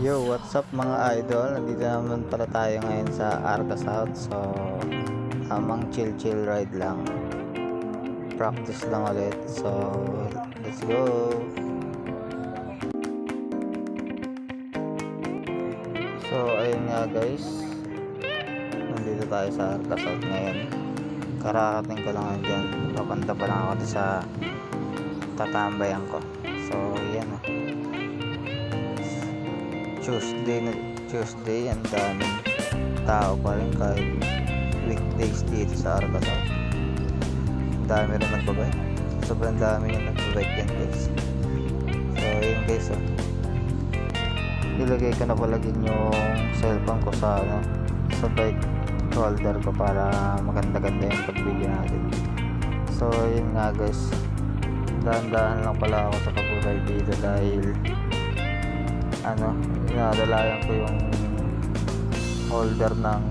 Yo, what's up mga idol? Nandito naman pala tayo ngayon sa Arca South. So, tamang chill chill ride lang. Practice lang ulit. So, let's go. So, ayun nga guys. Nandito tayo sa Arca South ngayon. Kararating ko lang dyan. Papunta pa lang ako sa tatambayan ko. So, yan ah. Tuesday na Tuesday ang daming tao pa rin kahit weekdays dito sa Arcasao ang dami rin nagbabay sobrang dami yung nagbabike yan guys so yun guys oh. nilagay ko na palagi yung cellphone ko sa ano sa bike holder ko para maganda-ganda yung pag-video natin. So yun nga guys. Dahan-dahan lang pala ako sa pag-bike dito dahil ano, inadalayan ko yung holder ng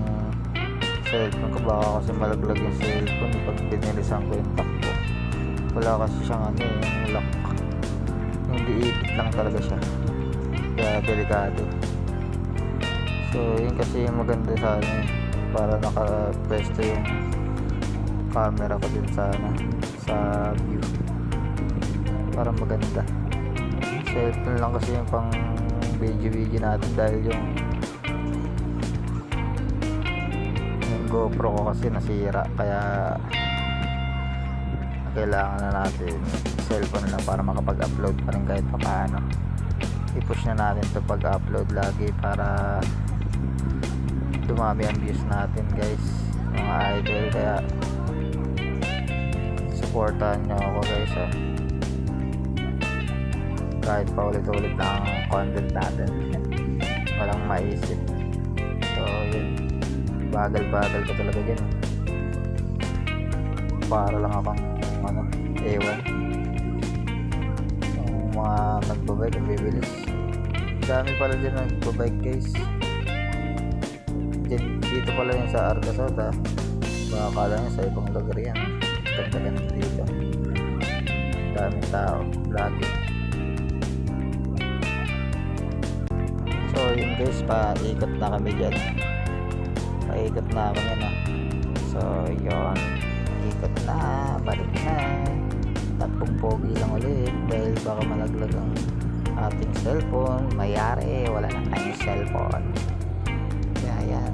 cellphone ko. Baka kasi malaglag yung cellphone pag binilisan ko yung takbo. Wala kasi siyang ano eh, yung lock. Hindi ipit lang talaga siya. Kaya delikado. So yun kasi yung maganda sa ano eh, para naka-presto yung camera ko din sa ano, sa view. Para maganda. Cellphone lang kasi yung pang video video natin dahil yung yung GoPro ko kasi nasira kaya kailangan na natin cellphone lang para makapag-upload pa rin kahit paano i-push na natin to pag-upload lagi para dumami ang views natin guys mga idol. Kaya supportahan nyo ako guys ah kahit paulit-ulit ang content natin. Walang maisip. So yun. Bagal-bagal ko talaga dyan. Para lang akong ano, ewan. Yung mga nagbabike ang bibilis dami pala dyan nagbabike guys. Dito pala yung sa Arcasot ha baka kala nyo sa ibang lugar yan. Ganda-ganda dito. Daming tao. Lagi Yun guys, paikot na kami dyan. Paikot na kami na. So yun, ikot na, balik na. Tapong pogi lang ulit dahil baka malaglag ang ating cellphone. Mayari, wala na tayong cellphone. Kaya yan.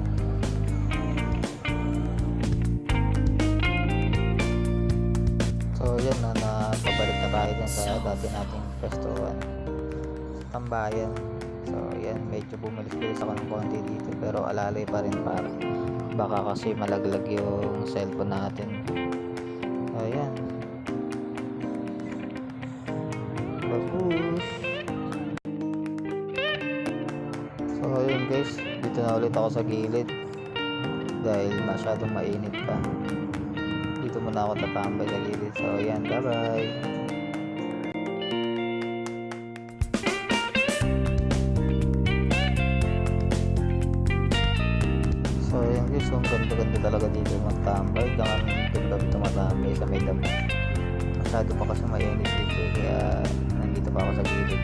So yun na, napabalik na tayo dyan sa dati nating pwestuhan. Tambayan. Yan, medyo bumalis-bilis ako ng konti dito pero alalay pa rin para baka kasi malaglag yung cellphone natin. So, yan. Bagus. So, ayun guys, dito na ulit ako sa gilid dahil masyadong mainit pa. Dito muna ako tatambay sa gilid. So, yan, bye-bye. So so, ang ganda-ganda talaga dito magtambay. Dito kami tumatambay sa may damo. Masyado pa kasi mainit dito kaya nandito pa ako sa gilid.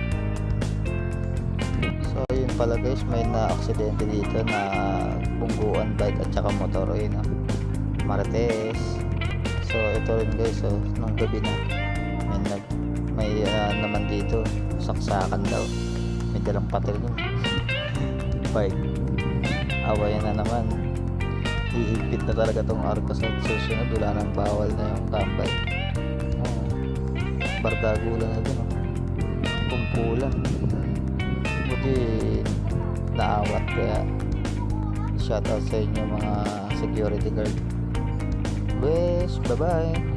So yun pala guys, may na-aksidente dito na bungguan bike at saka motor yun oh. Martes. So ito rin guys, so, nung gabi na may, nag, may ah, naman dito saksakan daw. May dalang patil yun. bike awayan na naman iipit na talaga tong Arcos at susunod wala nang bawal na yung tambay. Oh, bardagulan na dun oh. kumpulan buti naawat kaya shout out sa inyo mga security guard. Bes bye bye